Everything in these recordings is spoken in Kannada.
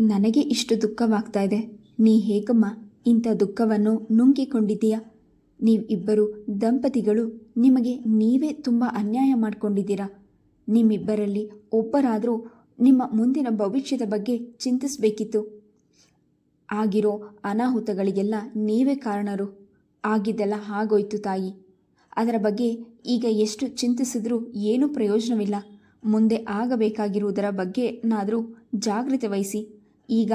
ನನಗೆ ಇಷ್ಟು ದುಃಖವಾಗ್ತಾ ಇದೆ. ನೀ ಹೇಗಮ್ಮ, ಇಂಥ ದುಃಖವನ್ನು ನುಂಗಿಕೊಂಡಿದ್ದೀಯಾ? ನೀವಿಬ್ಬರು ದಂಪತಿಗಳು, ನಿಮಗೆ ನೀವೇ ತುಂಬ ಅನ್ಯಾಯ ಮಾಡಿಕೊಂಡಿದ್ದೀರಾ? ನಿಮ್ಮಿಬ್ಬರಲ್ಲಿ ಒಬ್ಬರಾದರೂ ನಿಮ್ಮ ಮುಂದಿನ ಭವಿಷ್ಯದ ಬಗ್ಗೆ ಚಿಂತಿಸಬೇಕಿತ್ತು. ಆಗಿರೋ ಅನಾಹುತಗಳಿಗೆಲ್ಲ ನೀವೇ ಕಾರಣರು. ಆಗಿದ್ದೆಲ್ಲ ಹಾಗೋಯ್ತು ತಾಯಿ. ಅದರ ಬಗ್ಗೆ ಈಗ ಎಷ್ಟು ಚಿಂತಿಸಿದ್ರೂ ಏನೂ ಪ್ರಯೋಜನವಿಲ್ಲ. ಮುಂದೆ ಆಗಬೇಕಾಗಿರುವುದರ ಬಗ್ಗೆನಾದರೂ ಜಾಗ್ರತೆ ವಹಿಸಿ. ಈಗ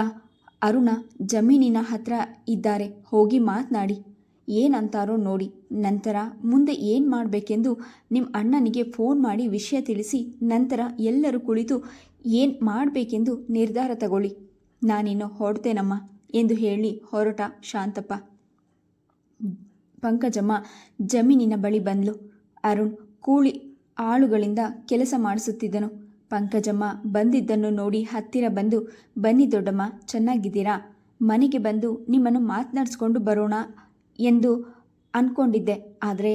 ಅರುಣ ಜಮೀನಿನ ಹತ್ರ ಇದ್ದಾರೆ, ಹೋಗಿ ಮಾತನಾಡಿ. ಏನಂತಾರೋ ನೋಡಿ. ನಂತರ ಮುಂದೆ ಏನು ಮಾಡಬೇಕೆಂದು ನಿಮ್ಮ ಅಣ್ಣನಿಗೆ ಫೋನ್ ಮಾಡಿ ವಿಷಯ ತಿಳಿಸಿ, ನಂತರ ಎಲ್ಲರೂ ಕುಳಿತು ಏನು ಮಾಡಬೇಕೆಂದು ನಿರ್ಧಾರ ತಗೊಳ್ಳಿ. ನಾನಿನ್ನು ಹೊರಡ್ತೇನಮ್ಮ ಎಂದು ಹೇಳಿ ಹೊರಟ ಶಾಂತಪ್ಪ. ಪಂಕಜಮ್ಮ ಜಮೀನಿನ ಬಳಿ ಬಂದ್ಲು. ಅರುಣ್ ಕೂಳಿ ಆಳುಗಳಿಂದ ಕೆಲಸ ಮಾಡಿಸುತ್ತಿದ್ದನು. ಪಂಕಜಮ್ಮ ಬಂದಿದ್ದನ್ನು ನೋಡಿ ಹತ್ತಿರ ಬಂದು, ಬನ್ನಿ ದೊಡ್ಡಮ್ಮ, ಚೆನ್ನಾಗಿದ್ದೀರಾ? ಮನೆಗೆ ಬಂದು ನಿಮ್ಮನ್ನು ಮಾತನಾಡಿಸ್ಕೊಂಡು ಬರೋಣ ಎಂದು ಅಂದ್ಕೊಂಡಿದ್ದೆ ಆದರೆ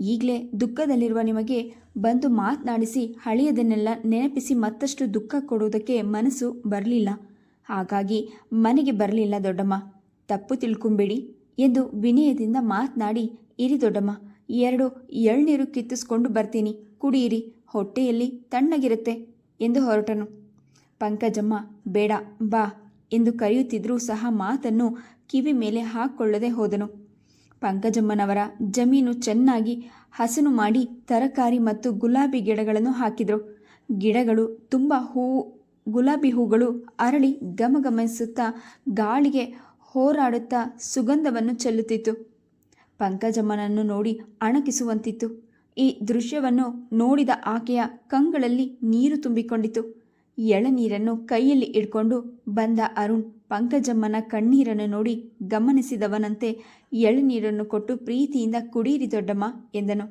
ಈಗಲೇ ದುಃಖದಲ್ಲಿರುವ ನಿಮಗೆ ಬಂದು ಮಾತನಾಡಿಸಿ ಹಳೆಯದನ್ನೆಲ್ಲ ನೆನಪಿಸಿ ಮತ್ತಷ್ಟು ದುಃಖ ಕೊಡುವುದಕ್ಕೆ ಮನಸ್ಸು ಬರಲಿಲ್ಲ. ಹಾಗಾಗಿ ಮನೆಗೆ ಬರಲಿಲ್ಲ ದೊಡ್ಡಮ್ಮ. ತಪ್ಪು ತಿಳ್ಕೊಂಬೇಡಿ ಎಂದು ವಿನಯದಿಂದ ಮಾತನಾಡಿ, ಇರಿ ದೊಡ್ಡಮ್ಮ, ಎರಡು ಎಳ್ನೀರು ಕಿತ್ತಿಸ್ಕೊಂಡು ಬರ್ತೀನಿ. ಕುಡಿಯಿರಿ. ಹೊಟ್ಟೆಯಲ್ಲಿ ತಣ್ಣಗಿರುತ್ತೆ. ಎಂದು ಹೊರಟನು. ಪಂಕಜಮ್ಮ, ಬೇಡ, ಬಾ ಎಂದು ಕರೆಯುತ್ತಿದ್ದರೂ ಸಹ ಮಾತನ್ನು ಕಿವಿ ಮೇಲೆ ಹಾಕ್ಕೊಳ್ಳದೆ ಹೋದನು. ಪಂಕಜಮ್ಮನವರ ಜಮೀನು ಚೆನ್ನಾಗಿ ಹಸನು ಮಾಡಿ ತರಕಾರಿ ಮತ್ತು ಗುಲಾಬಿ ಗಿಡಗಳನ್ನು ಹಾಕಿದರು. ಗಿಡಗಳು ತುಂಬ ಹೂವು ಗುಲಾಬಿ ಹೂಗಳು ಅರಳಿ ಗಮಗಮಿಸುತ್ತಾ ಗಾಳಿಗೆ ಹೋರಾಡುತ್ತಾ ಸುಗಂಧವನ್ನು ಚೆಲ್ಲುತ್ತಿತ್ತು. ಪಂಕಜಮ್ಮನನ್ನು ನೋಡಿ ಅಣಕಿಸುವಂತಿತ್ತು. ಈ ದೃಶ್ಯವನ್ನು ನೋಡಿದ ಆಕೆಯ ಕಂಗಳಲ್ಲಿ ನೀರು ತುಂಬಿಕೊಂಡಿತು. ಎಳನೀರನ್ನು ಕೈಯಲ್ಲಿ ಇಟ್ಕೊಂಡು ಬಂದ ಅರುಣ್ ಪಂಕಜಮ್ಮನ ಕಣ್ಣೀರನ್ನು ನೋಡಿ ಗಮನಿಸಿದವನಂತೆ ಎಳನೀರನ್ನು ಕೊಟ್ಟು ಪ್ರೀತಿಯಿಂದ ಕುಡೀರಿ ದೊಡ್ಡಮ್ಮ ಎಂದನು.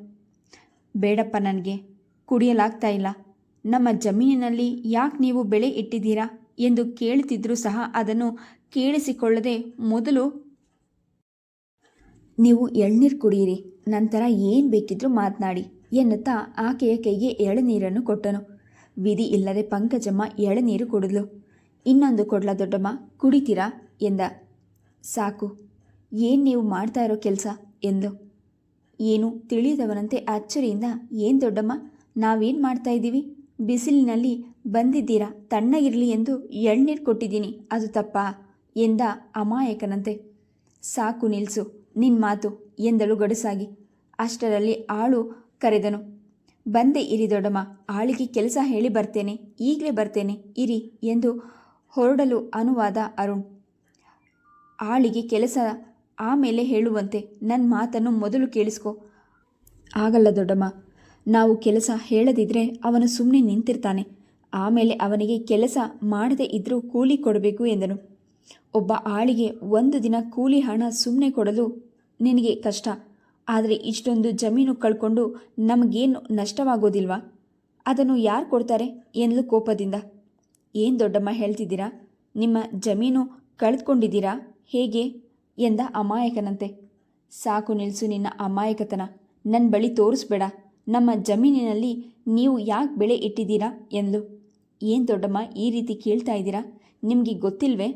ಬೇಡಪ್ಪ ನನಗೆ, ಕುಡಿಯಲಾಗ್ತಾ ಇಲ್ಲ. ನಮ್ಮ ಜಮೀನಿನಲ್ಲಿ ಯಾಕೆ ನೀವು ಬೆಳೆ ಇಟ್ಟಿದ್ದೀರಾ ಎಂದು ಕೇಳುತ್ತಿದ್ದರೂ ಸಹ ಅದನ್ನು ಕೇಳಿಸಿಕೊಳ್ಳದೆ ಮೊದಲು ನೀವು ಎಳ್ನೀರು ಕುಡಿಯಿರಿ ನಂತರ ಏನು ಬೇಕಿದ್ರೂ ಮಾತನಾಡಿ ಎನ್ನುತ್ತಾ ಆಕೆಯ ಕೈಗೆ ಎಳನೀರನ್ನು ಕೊಟ್ಟನು. ವಿಧಿ ಇಲ್ಲದೆ ಪಂಕಜಮ್ಮ ಎಳನೀರು ಕುಡಿದ್ಲು. ಇನ್ನೊಂದು ಕೊಡ್ಲ ದೊಡ್ಡಮ್ಮ, ಕುಡಿತೀರಾ? ಎಂದ. ಸಾಕು. ಏನು ನೀವು ಮಾಡ್ತಾ ಇರೋ ಕೆಲಸ? ಎಂದು. ಏನು ತಿಳಿಯದವನಂತೆ ಅಚ್ಚರಿಯಿಂದ, ಏನು ದೊಡ್ಡಮ್ಮ, ನಾವೇನು ಮಾಡ್ತಾ ಇದ್ದೀವಿ? ಬಿಸಿಲಿನಲ್ಲಿ ಬಂದಿದ್ದೀರಾ? ತಣ್ಣಗಿರಲಿ ಎಂದು ಎಳ್ನೀರು ಕೊಟ್ಟಿದ್ದೀನಿ. ಅದು ತಪ್ಪಾ? ಎಂದ ಅಮಾಯಕನಂತೆ. ಸಾಕು ನಿಲ್ಸು ನಿನ್ನ ಮಾತು, ಎಂದಳು ಗಡುಸಾಗಿ. ಅಷ್ಟರಲ್ಲಿ ಆಳು ಕರೆದನು, ಬಂದೆ ಇರಿ ದೊಡ್ಡಮ್ಮ, ಆಳಿಗೆ ಕೆಲಸ ಹೇಳಿ ಬರ್ತೇನೆ, ಈಗಲೇ ಬರ್ತೇನೆ, ಇರಿ ಎಂದು ಹೊರಡಲು ಅನುವಾದ ಅರುಣ್. ಆಳಿಗೆ ಕೆಲಸ ಆಮೇಲೆ ಹೇಳುವಂತೆ ನನ್ನ ಮಾತನ್ನು ಮೊದಲು ಕೇಳಿಸ್ಕೊ. ಆಗಲ್ಲ ದೊಡ್ಡಮ್ಮ, ನಾವು ಕೆಲಸ ಹೇಳದಿದ್ರೆ ಅವನು ಸುಮ್ಮನೆ ನಿಂತಿರ್ತಾನೆ ಆಮೇಲೆ ಅವನಿಗೆ ಕೆಲಸ ಮಾಡದೇ ಇದ್ದರೂ ಕೂಲಿ ಕೊಡಬೇಕು ಎಂದನು. ಒಬ್ಬ ಆಳಿಗೆ ಒಂದು ದಿನ ಕೂಲಿ ಹಣ ಸುಮ್ಮನೆ ಕೊಡಲು ನಿನಗೆ ಕಷ್ಟ ಆದರೆ ಇಷ್ಟೊಂದು ಜಮೀನು ಕಳ್ಕೊಂಡು ನಮಗೇನು ನಷ್ಟವಾಗೋದಿಲ್ವಾ? ಅದನ್ನು ಯಾರು ಕೊಡ್ತಾರೆ ಎನ್ಲು ಕೋಪದಿಂದ? ಏನು ದೊಡ್ಡಮ್ಮ ಹೇಳ್ತಿದ್ದೀರಾ? ನಿಮ್ಮ ಜಮೀನು ಕಳೆದುಕೊಂಡಿದ್ದೀರಾ? ಹೇಗೆ? ಎಂದ ಅಮಾಯಕನಂತೆ. ಸಾಕು ನಿಲ್ಲಿಸು ನಿನ್ನ ಅಮಾಯಕತನ. ನನ್ನ ಬಳಿ ತೋರಿಸ್ಬೇಡ. ನಮ್ಮ ಜಮೀನಿನಲ್ಲಿ ನೀವು ಯಾಕೆ ಬೆಳೆ ಇಟ್ಟಿದ್ದೀರಾ ಎಂದ್ಲು ಏನು ದೊಡ್ಡಮ್ಮ ಈ ರೀತಿ ಕೇಳ್ತಾ ಇದ್ದೀರಾ? ನಿಮಗೆ ಗೊತ್ತಿಲ್ವೇ?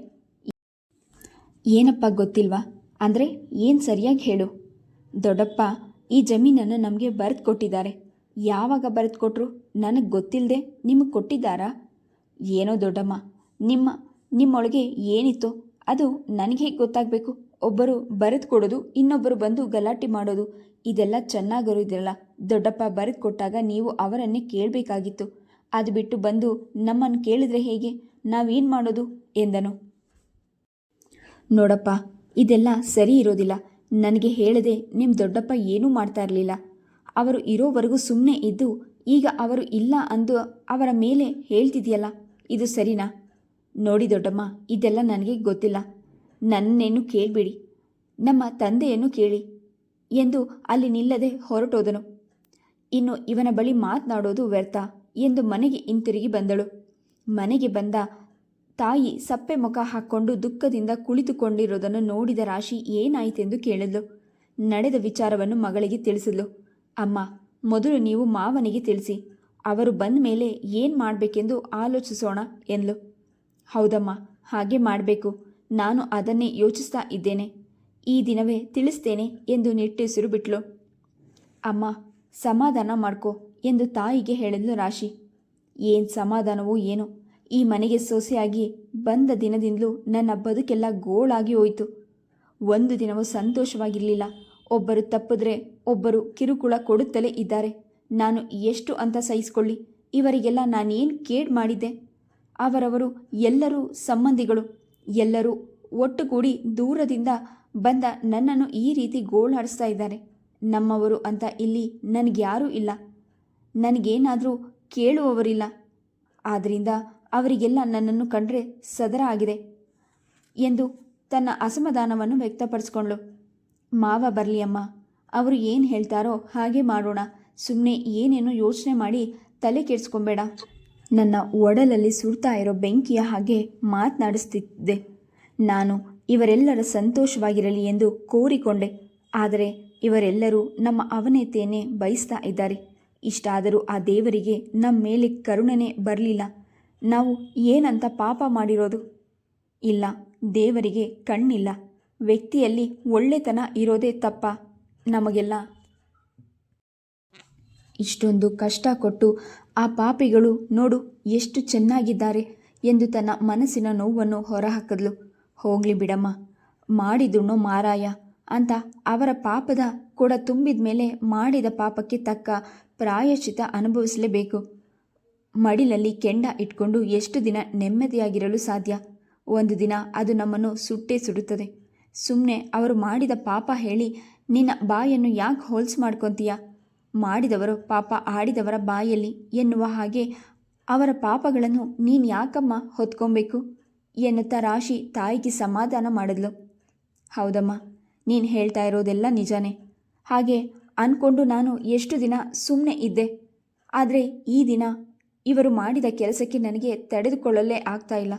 ಏನಪ್ಪ ಗೊತ್ತಿಲ್ವಾ? ಅಂದರೆ ಏನು ಸರಿಯಾಗಿ ಹೇಳು. ದೊಡ್ಡಪ್ಪ, ಈ ಜಮೀನನ್ನು ನಮಗೆ ಬರೆದು ಕೊಟ್ಟಿದ್ದಾರೆ. ಯಾವಾಗ ಬರೆದು ಕೊಟ್ಟರು ನನಗೆ ಗೊತ್ತಿಲ್ಲದೆ ನಿಮಗೆ ಕೊಟ್ಟಿದ್ದಾರಾ? ಏನೋ ದೊಡ್ಡಮ್ಮ, ನಿಮ್ಮ, ನಿಮ್ಮೊಳಗೆ ಏನಿತ್ತು? ಅದು ನನಗೆ ಹೇಗೆ ಗೊತ್ತಾಗಬೇಕು? ಒಬ್ಬರು ಬರೆದು ಕೊಡೋದು, ಇನ್ನೊಬ್ಬರು ಬಂದು ಗಲಾಟೆ ಮಾಡೋದು, ಇದೆಲ್ಲ ಚೆನ್ನಾಗಿರೋದಿಲ್ಲ ದೊಡ್ಡಪ್ಪ ಬರೆದು ಕೊಟ್ಟಾಗ ನೀವು ಅವರನ್ನೇ ಕೇಳಬೇಕಾಗಿತ್ತು. ಅದು ಬಿಟ್ಟು ಬಂದು ನಮ್ಮನ್ನು ಕೇಳಿದ್ರೆ ಹೇಗೆ? ನಾವೇನು ಮಾಡೋದು? ಎಂದನು. ನೋಡಪ್ಪ, ಇದೆಲ್ಲ ಸರಿ ಇರೋದಿಲ್ಲ. ನನಗೆ ಹೇಳದೆ ನಿಮ್ಮ ದೊಡ್ಡಪ್ಪ ಏನೂ ಮಾಡ್ತಾ ಇರಲಿಲ್ಲ. ಅವರು ಇರೋವರೆಗೂ ಸುಮ್ಮನೆ ಇದ್ದು, ಈಗ ಅವರು ಇಲ್ಲ ಅಂದು ಅವರ ಮೇಲೆ ಹೇಳ್ತಿದೆಯಲ್ಲ, ಇದು ಸರಿನಾ? ನೋಡಿ ದೊಡ್ಡಮ್ಮ, ಇದೆಲ್ಲ ನನಗೆ ಗೊತ್ತಿಲ್ಲ. ನನ್ನೇನು ಕೇಳಬೇಡಿ. ನಮ್ಮ ತಂದೆಯನ್ನು ಕೇಳಿ ಎಂದು ಅಲ್ಲಿ ನಿಲ್ಲದೆ ಹೊರಟೋದನು. ಇನ್ನು ಇವನ ಬಳಿ ಮಾತನಾಡೋದು ವ್ಯರ್ಥ ಎಂದು ಮನೆಗೆ ಹಿಂತಿರುಗಿ ಬಂದಳು. ಮನೆಗೆ ಬಂದ ತಾಯಿ ಸಪ್ಪೆ ಮುಖ ಹಾಕ್ಕೊಂಡು ದುಃಖದಿಂದ ಕುಳಿತುಕೊಂಡಿರೋದನ್ನು ನೋಡಿದ ರಾಶಿ ಏನಾಯಿತೆಂದು ಕೇಳಿದ್ಲು. ನಡೆದ ವಿಚಾರವನ್ನು ಮಗಳಿಗೆ ತಿಳಿಸಿದ್ಲು. ಅಮ್ಮ, ಮೊದಲು ನೀವು ಮಾವನಿಗೆ ತಿಳಿಸಿ. ಅವರು ಬಂದ ಮೇಲೆ ಏನು ಮಾಡಬೇಕೆಂದು ಆಲೋಚಿಸೋಣ ಎಂದ್ಲು. ಹೌದಮ್ಮ, ಹಾಗೆ ಮಾಡಬೇಕು. ನಾನು ಅದನ್ನೇ ಯೋಚಿಸ್ತಾ ಇದ್ದೇನೆ. ಈ ದಿನವೇ ತಿಳಿಸ್ತೇನೆ ಎಂದು ನಿಟ್ಟುಸಿರು ಬಿಟ್ಲು. ಅಮ್ಮ, ಸಮಾಧಾನ ಮಾಡ್ಕೋ ಎಂದು ತಾಯಿಗೆ ಹೇಳಿದ್ಲು ರಾಶಿ. ಏನು ಸಮಾಧಾನವೋ ಏನೋ. ಈ ಮನೆಗೆ ಸೊಸೆಯಾಗಿ ಬಂದ ದಿನದಿಂದಲೂ ನನ್ನ ಬದುಕೆಲ್ಲ ಗೋಳಾಗಿ ಹೋಯಿತು. ಒಂದು ದಿನವೂ ಸಂತೋಷವಾಗಿರಲಿಲ್ಲ. ಒಬ್ಬರು ತಪ್ಪಿದ್ರೆ ಒಬ್ಬರು ಕಿರುಕುಳ ಕೊಡುತ್ತಲೇ ಇದ್ದಾರೆ. ನಾನು ಎಷ್ಟು ಅಂತ ಸಹಿಸ್ಕೊಳ್ಳಿ. ಇವರಿಗೆಲ್ಲ ನಾನೇನು ಕೇಡ್ ಮಾಡಿದ್ದೆ? ಅವರವರು ಎಲ್ಲರೂ ಸಂಬಂಧಿಗಳು. ಎಲ್ಲರೂ ಒಟ್ಟುಗೂಡಿ ದೂರದಿಂದ ಬಂದ ನನ್ನನ್ನು ಈ ರೀತಿ ಗೋಳಾಡಿಸ್ತಾ ಇದ್ದಾರೆ. ನಮ್ಮವರು ಅಂತ ಇಲ್ಲಿ ನನಗ್ಯಾರೂ ಇಲ್ಲ. ನನಗೇನಾದರೂ ಕೇಳುವವರಿಲ್ಲ. ಆದ್ದರಿಂದ ಅವರಿಗೆಲ್ಲ ನನ್ನನ್ನು ಕಂಡ್ರೆ ಸದರ ಆಗಿದೆ ಎಂದು ತನ್ನ ಅಸಮಾಧಾನವನ್ನು ವ್ಯಕ್ತಪಡಿಸ್ಕೊಂಡ್ಳು. ಮಾವ ಬರಲಿ ಅಮ್ಮ, ಅವರು ಏನು ಹೇಳ್ತಾರೋ ಹಾಗೆ ಮಾಡೋಣ. ಸುಮ್ಮನೆ ಏನೇನೋ ಯೋಚನೆ ಮಾಡಿ ತಲೆ ಕೆಡಿಸ್ಕೊಬೇಡ. ನನ್ನ ಒಡಲಲ್ಲಿ ಸುಡ್ತಾ ಇರೋ ಬೆಂಕಿಯ ಹಾಗೆ ಮಾತನಾಡಿಸ್ತಿದ್ದೆ. ನಾನು ಇವರೆಲ್ಲರ ಸಂತೋಷವಾಗಿರಲಿ ಎಂದು ಕೋರಿಕೊಂಡೆ. ಆದರೆ ಇವರೆಲ್ಲರೂ ನಮ್ಮ ಅವನತೆಯನ್ನೇ ಬಯಸ್ತಾ ಇದ್ದಾರೆ. ಇಷ್ಟಾದರೂ ಆ ದೇವರಿಗೆ ನಮ್ಮ ಮೇಲೆ ಕರುಣನೆ ಬರಲಿಲ್ಲ. ನಾವು ಏನಂತ ಪಾಪ ಮಾಡಿರೋದು? ಇಲ್ಲ, ದೇವರಿಗೆ ಕಣ್ಣಿಲ್ಲ. ವ್ಯಕ್ತಿಯಲ್ಲಿ ಒಳ್ಳೆತನ ಇರೋದೇ ತಪ್ಪ. ನಮಗೆಲ್ಲ ಇಷ್ಟೊಂದು ಕಷ್ಟ ಕೊಟ್ಟು ಆ ಪಾಪಿಗಳು ನೋಡು ಎಷ್ಟು ಚೆನ್ನಾಗಿದ್ದಾರೆ ಎಂದು ತನ್ನ ಮನಸ್ಸಿನ ನೋವನ್ನು ಹೊರಹಾಕಿದ್ಲು. ಹೋಗ್ಲಿ ಬಿಡಮ್ಮ, ಮಾಡಿದುಣ್ಣು ಮಾರಾಯ ಅಂತ ಅವರ ಪಾಪದ ಕೂಡ ತುಂಬಿದ ಮೇಲೆ ಮಾಡಿದ ಪಾಪಕ್ಕೆ ತಕ್ಕ ಪ್ರಾಯಶ್ಚಿತ ಅನುಭವಿಸಲೇಬೇಕು. ಮಡಿಲಲ್ಲಿ ಕೆಂಡ ಇಟ್ಕೊಂಡು ಎಷ್ಟು ದಿನ ನೆಮ್ಮದಿಯಾಗಿರಲು ಸಾಧ್ಯ? ಒಂದು ದಿನ ಅದು ನಮ್ಮನ್ನು ಸುಟ್ಟೇ ಸುಡುತ್ತದೆ. ಸುಮ್ಮನೆ ಅವರು ಮಾಡಿದ ಪಾಪ ಹೇಳಿ, ನಿನ್ನ ಬಾಯನ್ನು ಯಾಕೆ ಹೋಲ್ಸ್ ಮಾಡ್ಕೊತೀಯ? ಮಾಡಿದವರು ಪಾಪ ಆಡಿದವರ ಬಾಯಲ್ಲಿ ಎನ್ನುವ ಹಾಗೆ ಅವರ ಪಾಪಗಳನ್ನು ನೀನು ಯಾಕಮ್ಮ ಹೊತ್ಕೊಬೇಕು? ಎನ್ನುತ್ತಾ ರಾಶಿ ತಾಯಿಗೆ ಸಮಾಧಾನ ಮಾಡಿದ್ಲು. ಹೌದಮ್ಮ, ನೀನು ಹೇಳ್ತಾ ಇರೋದೆಲ್ಲ ನಿಜಾನೇ. ಹಾಗೆ ಅಂದ್ಕೊಂಡು ನಾನು ಎಷ್ಟು ದಿನ ಸುಮ್ಮನೆ ಇದ್ದೆ. ಆದರೆ ಈ ದಿನ ಇವರು ಮಾಡಿದ ಕೆಲಸಕ್ಕೆ ನನಗೆ ತಡೆದುಕೊಳ್ಳಲೇ ಆಗ್ತಾ ಇಲ್ಲ.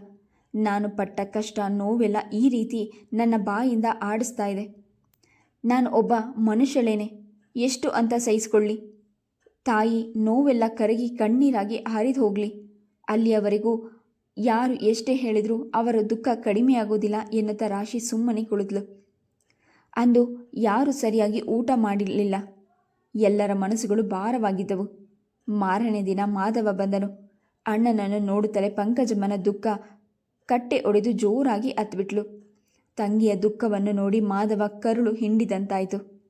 ನಾನು ಪಟ್ಟ ಕಷ್ಟ, ನೋವೆಲ್ಲ ಈ ರೀತಿ ನನ್ನ ಬಾಯಿಂದ ಆಡಿಸ್ತಾ ಇದೆ. ನಾನು ಒಬ್ಬ ಮನುಷ್ಯಳೇನೆ. ಎಷ್ಟು ಅಂತ ಸಹಿಸ್ಕೊಳ್ಳಿ. ತಾಯಿ ನೋವೆಲ್ಲ ಕರಗಿ ಕಣ್ಣೀರಾಗಿ ಹರಿದು ಹೋಗಲಿ. ಅಲ್ಲಿಯವರೆಗೂ ಯಾರು ಎಷ್ಟೇ ಹೇಳಿದರೂ ಅವರ ದುಃಖ ಕಡಿಮೆಯಾಗೋದಿಲ್ಲ ಎನ್ನುತ್ತ ರಾಶಿ ಸುಮ್ಮನೆ ಕುಳಿದ್ಲು. ಅಂದು ಯಾರು ಸರಿಯಾಗಿ ಊಟ ಮಾಡಿರಲಿಲ್ಲ ಎಲ್ಲರ ಮನಸ್ಸುಗಳು ಭಾರವಾಗಿದ್ದವು. ಮಾರನೇ ದಿನ ಮಾಧವ ಬಂದನು. ಅಣ್ಣನನ್ನು ನೋಡುತ್ತಲೇ ಪಂಕಜಮ್ಮನ ದುಃಖ ಕಟ್ಟೆ ಒಡೆದು ಜೋರಾಗಿ ಅತ್ಬಿಟ್ಲು ತಂಗಿಯ ದುಃಖವನ್ನು ನೋಡಿ ಮಾಧವ ಕರುಳು ಹಿಂಡಿದಂತಾಯಿತು.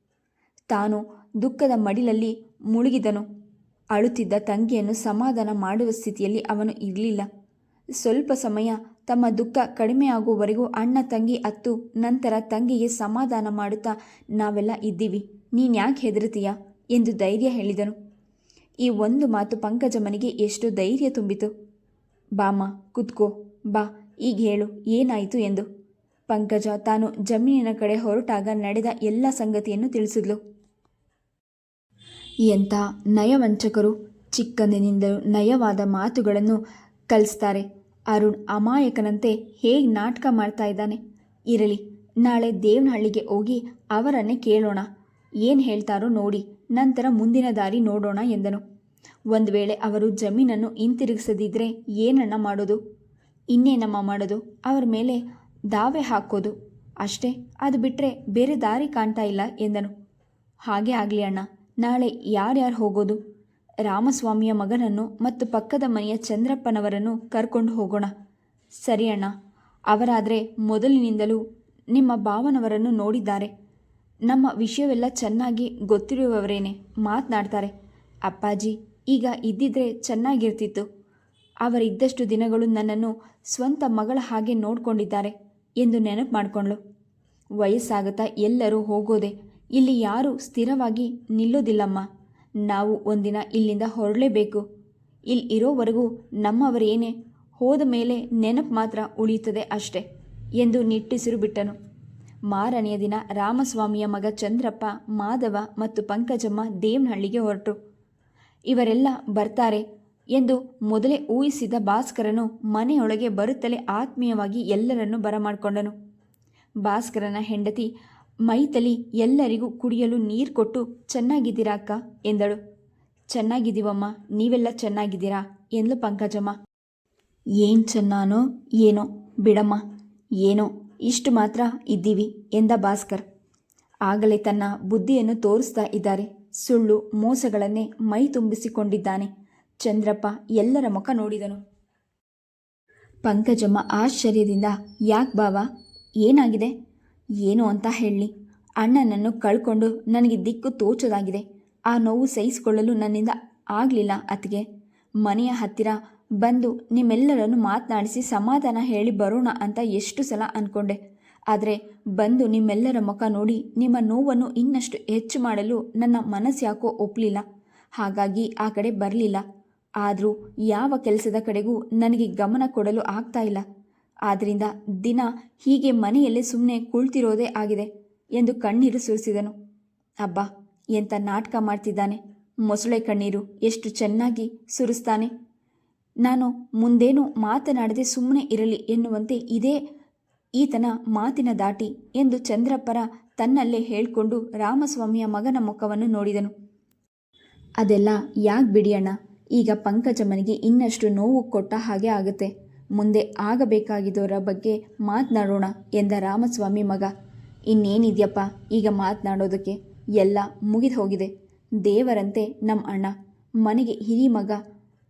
ತಾನು ದುಃಖದ ಮಡಿಲಲ್ಲಿ ಮುಳುಗಿದನು. ಅಳುತ್ತಿದ್ದ ತಂಗಿಯನ್ನು ಸಮಾಧಾನ ಮಾಡುವ ಸ್ಥಿತಿಯಲ್ಲಿ ಅವನು ಇರಲಿಲ್ಲ. ಸ್ವಲ್ಪ ಸಮಯ ತಮ್ಮ ದುಃಖ ಕಡಿಮೆಯಾಗುವವರೆಗೂ ಅಣ್ಣ ತಂಗಿ ಅತ್ತು ನಂತರ ತಂಗಿಗೆ ಸಮಾಧಾನ ಮಾಡುತ್ತಾ, ನಾವೆಲ್ಲ ಇದ್ದೀವಿ. ನೀನ್ಯಾಕೆ ಹೆದರುತ್ತೀಯಾ? ಎಂದು ಧೈರ್ಯ ಹೇಳಿದನು. ಈ ಒಂದು ಮಾತು ಪಂಕಜಮ್ಮನಿಗೆ ಎಷ್ಟು ಧೈರ್ಯ ತುಂಬಿತು. ಬಾಮ ಕುತ್ಕೋ. ಬಾ, ಈಗ ಹೇಳು, ಏನಾಯಿತು ಎಂದು. ಪಂಕಜ ತಾನು ಜಮೀನಿನ ಕಡೆ ಹೊರಟಾಗ ನಡೆದ ಎಲ್ಲ ಸಂಗತಿಯನ್ನು ತಿಳಿಸಿದ್ಲು. ಎಂಥ ನಯವಂಚಕರು, ಚಿಕ್ಕಂದಿನಿಂದಲೂ ನಯವಾದ ಮಾತುಗಳನ್ನು ಕಲಿಸ್ತಾರೆ. ಅರುಣ್ ಅಮಾಯಕನಂತೆ ಹೇಗೆ ನಾಟಕ ಮಾಡ್ತಾ ಇದ್ದಾನೆ. ಇರಲಿ, ನಾಳೆ ದೇವನಹಳ್ಳಿಗೆ ಹೋಗಿ ಅವರನ್ನೇ ಕೇಳೋಣ. ಏನು ಹೇಳ್ತಾರೋ ನೋಡಿ, ನಂತರ ಮುಂದಿನ ದಾರಿ ನೋಡೋಣ ಎಂದನು. ಒಂದು ವೇಳೆ ಅವರು ಜಮೀನನ್ನು ಹಿಂತಿರುಗಿಸದಿದ್ದರೆ ಏನನ್ನ ಮಾಡೋದು? ಇನ್ನೇನಮ್ಮ ಮಾಡೋದು? ಅವರ ಮೇಲೆ ದಾವೆ ಹಾಕೋದು? ಅಷ್ಟೇ, ಅದು ಬಿಟ್ಟರೆ ಬೇರೆ ದಾರಿ ಕಾಣ್ತಾ ಇಲ್ಲ ಎಂದನು. ಹಾಗೆ ಆಗಲಿ ಅಣ್ಣ, ನಾಳೆ ಯಾರ್ಯಾರು ಹೋಗೋದು? ರಾಮಸ್ವಾಮಿಯ ಮಗನನ್ನು ಮತ್ತು ಪಕ್ಕದ ಮನೆಯ ಚಂದ್ರಪ್ಪನವರನ್ನು ಕರ್ಕೊಂಡು ಹೋಗೋಣ. ಸರಿ ಅಣ್ಣ, ಅವರಾದರೆ ಮೊದಲಿನಿಂದಲೂ ನಿಮ್ಮ ಭಾವನವರನ್ನು ನೋಡಿದ್ದಾರೆ. ನಮ್ಮ ವಿಷಯವೆಲ್ಲ ಚೆನ್ನಾಗಿ ಗೊತ್ತಿರುವವರೇನೆ ಮಾತನಾಡ್ತಾರೆ. ಅಪ್ಪಾಜಿ, ಈಗ ಇದ್ದಿದ್ರೆ ಚೆನ್ನಾಗಿರ್ತಿತ್ತು. ಅವರಿದ್ದಷ್ಟು ದಿನಗಳು ನನ್ನನ್ನು ಸ್ವಂತ ಮಗಳ ಹಾಗೆ ನೋಡಿಕೊಂಡಿದ್ದಾರೆ ಎಂದು ನೆನಪು ಮಾಡಿಕೊಂಡ್ಳು. ವಯಸ್ಸಾಗುತ್ತಾ ಎಲ್ಲರೂ ಹೋಗೋದೆ, ಇಲ್ಲಿ ಯಾರೂ ಸ್ಥಿರವಾಗಿ ನಿಲ್ಲೋದಿಲ್ಲಮ್ಮ. ನಾವು ಒಂದಿನ ಇಲ್ಲಿಂದ ಹೊರಡಲೇಬೇಕು. ಇಲ್ಲಿ ಇರೋವರೆಗೂ ನಮ್ಮವರೇನೇ ಹೋದ ಮೇಲೆ ನೆನಪು ಮಾತ್ರ ಉಳಿಯುತ್ತದೆ ಅಷ್ಟೆ ಎಂದು ನಿಟ್ಟಿಸಿರು ಬಿಟ್ಟನು. ಮಾರನೆಯ ದಿನ ರಾಮಸ್ವಾಮಿಯ ಮಗ ಚಂದ್ರಪ್ಪ, ಮಾಧವ ಮತ್ತು ಪಂಕಜಮ್ಮ ದೇವನಹಳ್ಳಿಗೆ ಹೊರಟರು. ಇವರೆಲ್ಲ ಬರ್ತಾರೆ ಎಂದು ಮೊದಲೇ ಊಹಿಸಿದ ಭಾಸ್ಕರನು ಮನೆಯೊಳಗೆ ಬರುತ್ತಲೇ ಆತ್ಮೀಯವಾಗಿ ಎಲ್ಲರನ್ನೂ ಬರಮಾಡಿಕೊಂಡನು. ಭಾಸ್ಕರನ ಹೆಂಡತಿ ಮೈತಲಿ ಎಲ್ಲರಿಗೂ ಕುಡಿಯಲು ನೀರು ಕೊಟ್ಟು, ಚೆನ್ನಾಗಿದ್ದೀರಾ ಅಕ್ಕ? ಎಂದಳು. ಚೆನ್ನಾಗಿದ್ದೀವಮ್ಮ, ನೀವೆಲ್ಲ ಚೆನ್ನಾಗಿದ್ದೀರಾ? ಎಂದ್ಲು ಪಂಕಜಮ್ಮ. ಏನು ಚೆನ್ನಾನೋ, ಏನೋ, ಬಿಡಮ್ಮ, ಏನೋ ಇಷ್ಟು ಮಾತ್ರ ಇದ್ದೀವಿ ಎಂದ ಭಾಸ್ಕರ್. ಆಗಲೇ ತನ್ನ ಬುದ್ಧಿಯನ್ನು ತೋರಿಸ್ತಾ ಇದ್ದಾರೆ. ಸುಳ್ಳು, ಮೋಸಗಳನ್ನೇ ಮೈ ತುಂಬಿಸಿಕೊಂಡಿದ್ದಾನೆ. ಚಂದ್ರಪ್ಪ ಎಲ್ಲರ ಮುಖ ನೋಡಿದನು. ಪಂಕಜಮ್ಮ ಆಶ್ಚರ್ಯದಿಂದ, ಯಾಕೆ ಬಾವ, ಏನಾಗಿದೆ? ಏನು ಅಂತ ಹೇಳಿ. ಅಣ್ಣನನ್ನು ಕಳ್ಕೊಂಡು ನನಗೆ ದಿಕ್ಕು ತೋಚದಾಗಿದೆ. ಆ ನೋವು ಸಹಿಸಿಕೊಳ್ಳಲು ನನ್ನಿಂದ ಆಗಲಿಲ್ಲ ಅತ್ತಿಗೆ. ಮನೆಯ ಹತ್ತಿರ ಬಂದು ನಿಮ್ಮೆಲ್ಲರನ್ನು ಮಾತನಾಡಿಸಿ ಸಮಾಧಾನ ಹೇಳಿ ಬರೋಣ ಅಂತ ಎಷ್ಟು ಸಲ ಅಂದ್ಕೊಂಡೆ ಆದರೆ ಬಂದು ನಿಮ್ಮೆಲ್ಲರ ಮುಖ ನೋಡಿ ನಿಮ್ಮ ನೋವನ್ನು ಇನ್ನಷ್ಟು ಹೆಚ್ಚು ಮಾಡಲು ನನ್ನ ಮನಸ್ಸು ಯಾಕೋ ಒಪ್ಪಲಿಲ್ಲ ಹಾಗಾಗಿ ಆ ಕಡೆ ಬರಲಿಲ್ಲ. ಆದರೂ ಯಾವ ಕೆಲಸದ ಕಡೆಗೂ ನನಗೆ ಗಮನ ಕೊಡಲು ಆಗ್ತಾ ಇಲ್ಲ. ಆದ್ದರಿಂದ ದಿನ ಹೀಗೆ ಮನೆಯಲ್ಲೇ ಸುಮ್ಮನೆ ಕುಳ್ತಿರೋದೇ ಆಗಿದೆ ಎಂದು ಕಣ್ಣೀರು ಸುರಿಸಿದನು. ಅಬ್ಬಾ ಎಂಥ ನಾಟಕ ಮಾಡ್ತಿದ್ದಾನೆ. ಮೊಸಳೆ ಕಣ್ಣೀರು ಎಷ್ಟು ಚೆನ್ನಾಗಿ ಸುರಿಸ್ತಾನೆ. ನಾನು ಮುಂದೇನು ಮಾತನಾಡದೆ ಸುಮ್ಮನೆ ಇರಲಿ ಎನ್ನುವಂತೆ ಇದೇ ಈತನ ಮಾತಿನ ದಾಟಿ ಎಂದು ಚಂದ್ರಪ್ಪರ ತನ್ನಲ್ಲೇ ಹೇಳಿಕೊಂಡು ರಾಮಸ್ವಾಮಿಯ ಮಗನ ಮುಖವನ್ನು ನೋಡಿದನು. ಅದೆಲ್ಲ ಯಾಕೆ ಬಿಡಿಯಣ್ಣ ಈಗ ಪಂಕಜಮ್ಮನಿಗೆ ಇನ್ನಷ್ಟು ನೋವು ಕೊಟ್ಟ ಹಾಗೆ ಆಗುತ್ತೆ. ಮುಂದೆ ಆಗಬೇಕಾಗಿದ್ದವರ ಬಗ್ಗೆ ಮಾತನಾಡೋಣ ಎಂದ ರಾಮಸ್ವಾಮಿ ಮಗ. ಇನ್ನೇನಿದೆಯಪ್ಪ ಈಗ ಮಾತನಾಡೋದಕ್ಕೆ? ಎಲ್ಲ ಮುಗಿದು ಹೋಗಿದೆ ದೇವರಂತೆ ನಮ್ಮ ಅಣ್ಣ. ಮನೆಗೆ ಹಿರಿ ಮಗ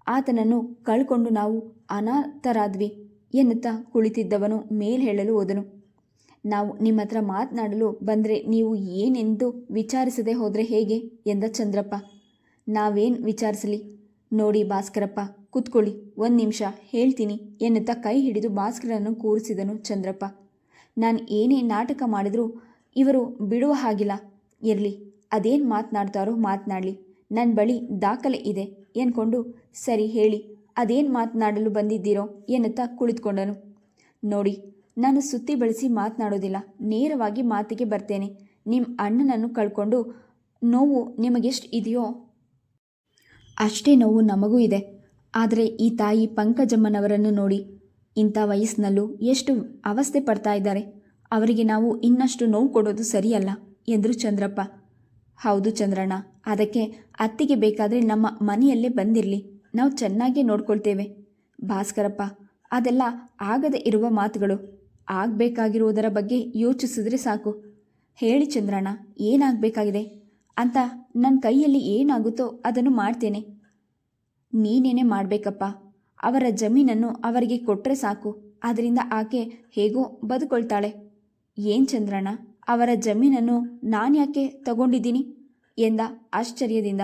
ಆತನನ್ನು ಕಳ್ಕೊಂಡು ನಾವು ಅನಾಥರಾದ್ವಿ ಎನ್ನುತ್ತಾ ಕುಳಿತಿದ್ದವನು ಮೇಲ್ ಹೇಳಲು ಹೋದನು. ನಾವು ನಿಮ್ಮ ಹತ್ರ ಮಾತನಾಡಲು ಬಂದರೆ ನೀವು ಏನೆಂದು ವಿಚಾರಿಸದೆ ಹೋದರೆ ಹೇಗೆ? ಎಂದ ಚಂದ್ರಪ್ಪ. ನಾವೇನು ವಿಚಾರಿಸಲಿ? ನೋಡಿ ಭಾಸ್ಕರಪ್ಪ, ಕುತ್ಕೊಳ್ಳಿ, ಒಂದು ನಿಮಿಷ, ಹೇಳ್ತೀನಿ ಎನ್ನುತ್ತಾ ಕೈ ಹಿಡಿದು ಭಾಸ್ಕರನ್ನು ಕೂರಿಸಿದನು ಚಂದ್ರಪ್ಪ. ನಾನು ಏನೇ ನಾಟಕ ಮಾಡಿದರೂ ಇವರು ಬಿಡುವ ಹಾಗಿಲ್ಲ. ಇರಲಿ, ಅದೇನು ಮಾತನಾಡ್ತಾರೋ ಮಾತನಾಡಲಿ. ನನ್ನ ಬಳಿ ದಾಖಲೆ ಇದೆ. ಎನ್ಕೊಂಡು ಸರಿ ಹೇಳಿ, ಅದೇನು ಮಾತನಾಡಲು ಬಂದಿದ್ದೀರೋ? ಎನ್ನುತ್ತಾ ಕುಳಿತುಕೊಂಡನು. ನೋಡಿ, ನಾನು ಸುತ್ತಿ ಬಳಸಿ ಮಾತನಾಡೋದಿಲ್ಲ, ನೇರವಾಗಿ ಮಾತಿಗೆ ಬರ್ತೇನೆ. ನಿಮ್ಮ ಅಣ್ಣನನ್ನು ಕಳ್ಕೊಂಡು ನೋವು ನಿಮಗೆಷ್ಟು ಇದೆಯೋ? ಅಷ್ಟೇ ನೋವು ನಮಗೂ ಇದೆ. ಆದರೆ ಈ ತಾಯಿ ಪಂಕಜಮ್ಮನವರನ್ನು ನೋಡಿ, ಇಂಥ ವಯಸ್ಸಿನಲ್ಲೂ ಎಷ್ಟು ಅವಸ್ಥೆ ಪಡ್ತಾ ಇದ್ದಾರೆ. ಅವರಿಗೆ ನಾವು ಇನ್ನಷ್ಟು ನೋವು ಕೊಡೋದು ಸರಿಯಲ್ಲ, ಎಂದರು ಚಂದ್ರಪ್ಪ. ಹೌದು ಚಂದ್ರಣ್ಣ, ಅದಕ್ಕೆ ಅತ್ತಿಗೆ ಬೇಕಾದರೆ ನಮ್ಮ ಮನೆಯಲ್ಲೇ ಬಂದಿರಲಿ. ನಾವು ಚೆನ್ನಾಗೇ ನೋಡ್ಕೊಳ್ತೇವೆ. ಭಾಸ್ಕರಪ್ಪ, ಅದೆಲ್ಲ ಆಗದೆ ಇರುವ ಮಾತುಗಳು. ಆಗಬೇಕಾಗಿರುವುದರ ಬಗ್ಗೆ ಯೋಚಿಸಿದ್ರೆ ಸಾಕು. ಹೇಳಿ ಚಂದ್ರಣ್ಣ, ಏನಾಗಬೇಕಾಗಿದೆ? ಅಂತ ನನ್ನ ಕೈಯಲ್ಲಿ ಏನಾಗುತ್ತೋ ಅದನ್ನು ಮಾಡ್ತೇನೆ. ನೀನೇನೇ ಮಾಡಬೇಕಪ್ಪ. ಅವರ ಜಮೀನನ್ನು ಅವರಿಗೆ ಕೊಟ್ಟರೆ ಸಾಕು. ಅದರಿಂದ ಆಕೆ ಹೇಗೋ ಬದುಕೊಳ್ತಾಳೆ. ಏನು ಚಂದ್ರಣ್ಣ? ಅವರ ಜಮೀನನ್ನು ನಾನು ಯಾಕೆ ತಗೊಂಡಿದ್ದೀನಿ? ಎಂದ ಆಶ್ಚರ್ಯದಿಂದ.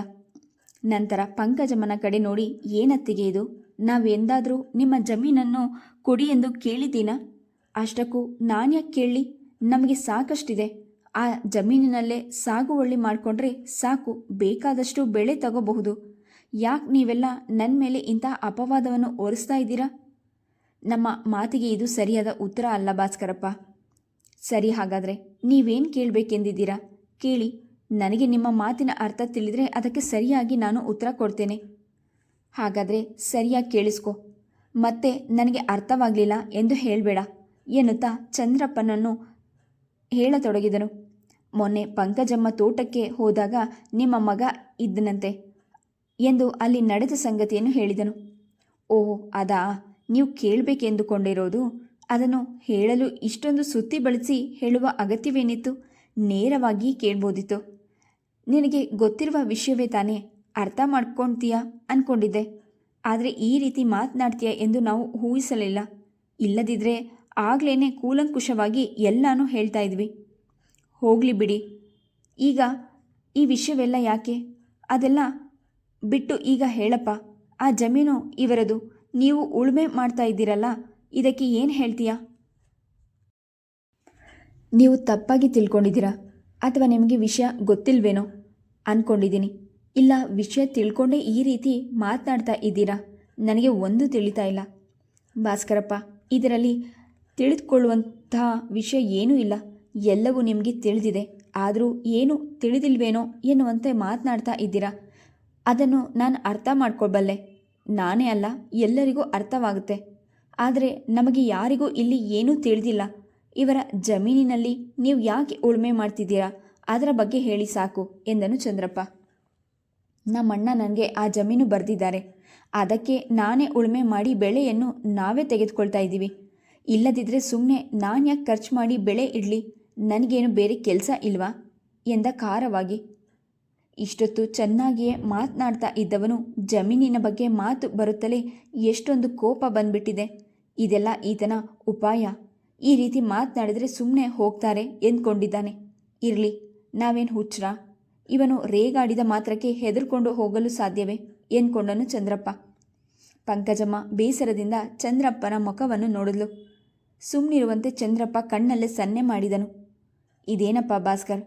ನಂತರ ಪಂಕಜಮ್ಮನ ಕಡೆ ನೋಡಿ, ಏನತ್ತಿಗೆ ಇದು? ನಾವೆಂದಾದರೂ ನಿಮ್ಮ ಜಮೀನನ್ನು ಕೊಡಿ ಎಂದು ಕೇಳಿದ್ದೀನಾ? ಅಷ್ಟಕ್ಕೂ ನಾನ್ಯಾಕೆ ಕೇಳಲಿ? ನಮಗೆ ಸಾಕಷ್ಟಿದೆ. ಆ ಜಮೀನಿನಲ್ಲೇ ಸಾಗುವಳಿ ಮಾಡಿಕೊಂಡ್ರೆ ಸಾಕು, ಬೇಕಾದಷ್ಟು ಬೆಳೆ ತಗೋಬಹುದು. ಯಾಕೆ ನೀವೆಲ್ಲ ನನ್ನ ಮೇಲೆ ಇಂಥ ಅಪವಾದವನ್ನು ಒರೆಸ್ತಾ ಇದ್ದೀರಾ? ನಮ್ಮ ಮಾತಿಗೆ ಇದು ಸರಿಯಾದ ಉತ್ತರ ಅಲ್ಲ ಭಾಸ್ಕರಪ್ಪ. ಸರಿ ಹಾಗಾದರೆ ನೀವೇನು ಕೇಳಬೇಕೆಂದಿದ್ದೀರಾ? ಕೇಳಿ, ನನಗೆ ನಿಮ್ಮ ಮಾತಿನ ಅರ್ಥ ತಿಳಿದರೆ ಅದಕ್ಕೆ ಸರಿಯಾಗಿ ನಾನು ಉತ್ತರ ಕೊಡ್ತೇನೆ. ಹಾಗಾದರೆ ಸರಿಯಾಗಿ ಕೇಳಿಸ್ಕೊ. ಮತ್ತೆ ನನಗೆ ಅರ್ಥವಾಗಲಿಲ್ಲ ಎಂದು ಹೇಳಬೇಡ, ಎನ್ನುತ್ತಾ ಚಂದ್ರಪ್ಪನನ್ನು ಹೇಳತೊಡಗಿದನು. ಮೊನ್ನೆ ಪಂಕಜಮ್ಮ ತೋಟಕ್ಕೆ ಹೋದಾಗ ನಿಮ್ಮ ಮಗ ಇದ್ದನಂತೆ ಎಂದು ಅಲ್ಲಿ ನಡೆದ ಸಂಗತಿಯನ್ನು ಹೇಳಿದನು. ಓಹ್, ಅದಾ? ನೀವು ಕೇಳಬೇಕೆಂದುಕೊಂಡಿರೋದು? ಅದನ್ನು ಹೇಳಲು ಇಷ್ಟೊಂದು ಸುತ್ತಿ ಬಳಸಿ ಹೇಳುವ ಅಗತ್ಯವೇನಿತ್ತು ನೇರವಾಗಿ ಕೇಳ್ಬೋದಿತ್ತು. ನಿನಗೆ ಗೊತ್ತಿರುವ ವಿಷಯವೇ ತಾನೇ ಅರ್ಥ ಮಾಡ್ಕೊಳ್ತೀಯಾ ಅಂದ್ಕೊಂಡಿದ್ದೆ ಆದರೆ ಈ ರೀತಿ ಮಾತನಾಡ್ತೀಯ ಎಂದು ನಾವು ಊಹಿಸಲಿಲ್ಲ. ಇಲ್ಲದಿದ್ದರೆ ಆಗ್ಲೇ ಕೂಲಂಕುಷವಾಗಿ ಎಲ್ಲನೂ ಹೇಳ್ತಾ ಇದ್ವಿ. ಹೋಗಲಿ ಬಿಡಿ. ಈಗ ಈ ವಿಷಯವೆಲ್ಲ ಯಾಕೆ? ಅದೆಲ್ಲ ಬಿಟ್ಟು ಈಗ ಹೇಳಪ್ಪ. ಆ ಜಮೀನು ಇವರದು. ನೀವು ಉಳುಮೆ ಮಾಡ್ತಾ ಇದ್ದೀರಲ್ಲ? ಇದಕ್ಕೆ ಏನು ಹೇಳ್ತೀಯಾ? ನೀವು ತಪ್ಪಾಗಿ ತಿಳ್ಕೊಂಡಿದ್ದೀರಾ? ಅಥವಾ ನಿಮಗೆ ವಿಷಯ ಗೊತ್ತಿಲ್ವೇನೋ? ಅಂದ್ಕೊಂಡಿದ್ದೀನಿ ಇಲ್ಲ, ವಿಷಯ ತಿಳ್ಕೊಂಡೇ ಈ ರೀತಿ ಮಾತನಾಡ್ತಾ ಇದ್ದೀರಾ? ನನಗೆ ಒಂದು ತಿಳಿತಾ ಇಲ್ಲ. ಭಾಸ್ಕರಪ್ಪ, ಇದರಲ್ಲಿ ತಿಳಿದುಕೊಳ್ಳುವಂತಹ ವಿಷಯ ಏನೂ ಇಲ್ಲ. ಎಲ್ಲವೂ ನಿಮಗೆ ತಿಳಿದಿದೆ. ಆದರೂ ಏನು ತಿಳಿದಿಲ್ವೇನೋ ಎನ್ನುವಂತೆ ಮಾತನಾಡ್ತಾ ಇದ್ದೀರಾ? ಅದನ್ನು ನಾನು ಅರ್ಥ ಮಾಡ್ಕೊಳ್ಬಲ್ಲೆ. ನಾನೇ ಅಲ್ಲ, ಎಲ್ಲರಿಗೂ ಅರ್ಥವಾಗುತ್ತೆ. ಆದರೆ ನಮಗೆ ಯಾರಿಗೂ ಇಲ್ಲಿ ಏನೂ ತಿಳಿದಿಲ್ಲ. ಇವರ ಜಮೀನಿನಲ್ಲಿ ನೀವು ಯಾಕೆ ಉಳುಮೆ ಮಾಡ್ತಿದ್ದೀರಾ? ಅದರ ಬಗ್ಗೆ ಹೇಳಿ ಸಾಕು, ಎಂದನು ಚಂದ್ರಪ್ಪ. ನಮ್ಮಣ್ಣ ನನಗೆ ಆ ಜಮೀನು ಬರೆದಿದ್ದಾರೆ. ಅದಕ್ಕೆ ನಾನೇ ಉಳುಮೆ ಮಾಡಿ ಬೆಳೆಯನ್ನು ನಾವೇ ತೆಗೆದುಕೊಳ್ತಾ ಇದ್ದೀವಿ. ಇಲ್ಲದಿದ್ದರೆ ಸುಮ್ಮನೆ ನಾನು ಯಾಕೆ ಖರ್ಚು ಮಾಡಿ ಬೆಳೆ ಇಡಲಿ? ನನಗೇನು ಬೇರೆ ಕೆಲಸ ಇಲ್ವಾ? ಎಂದ ಖಾರವಾಗಿ. ಇಷ್ಟೊತ್ತು ಚೆನ್ನಾಗಿಯೇ ಮಾತನಾಡ್ತಾ ಇದ್ದವನು ಜಮೀನಿನ ಬಗ್ಗೆ ಮಾತು ಬರುತ್ತಲೇ ಎಷ್ಟೊಂದು ಕೋಪ ಬಂದ್ಬಿಟ್ಟಿದೆ. ಇದೆಲ್ಲ ಈತನ ಉಪಾಯ. ಈ ರೀತಿ ಮಾತನಾಡಿದರೆ ಸುಮ್ಮನೆ ಹೋಗ್ತಾರೆ ಎಂದ್ಕೊಂಡಿದ್ದಾನೆ. ಇರಲಿ, ನಾವೇನು ಹುಚ್ಚರ? ಇವನು ರೇಗಾಡಿದ ಮಾತ್ರಕ್ಕೆ ಹೆದರ್ಕೊಂಡು ಹೋಗಲು ಸಾಧ್ಯವೇ? ಎಂದ್ಕೊಂಡನು ಚಂದ್ರಪ್ಪ. ಪಂಕಜಮ್ಮ ಬೇಸರದಿಂದ ಚಂದ್ರಪ್ಪನ ಮುಖವನ್ನು ನೋಡಿದ್ಲು. ಸುಮ್ಮನಿರುವಂತೆ ಚಂದ್ರಪ್ಪ ಕಣ್ಣಲ್ಲೇ ಸನ್ನೆ ಮಾಡಿದನು. ಇದೇನಪ್ಪ ಭಾಸ್ಕರ್?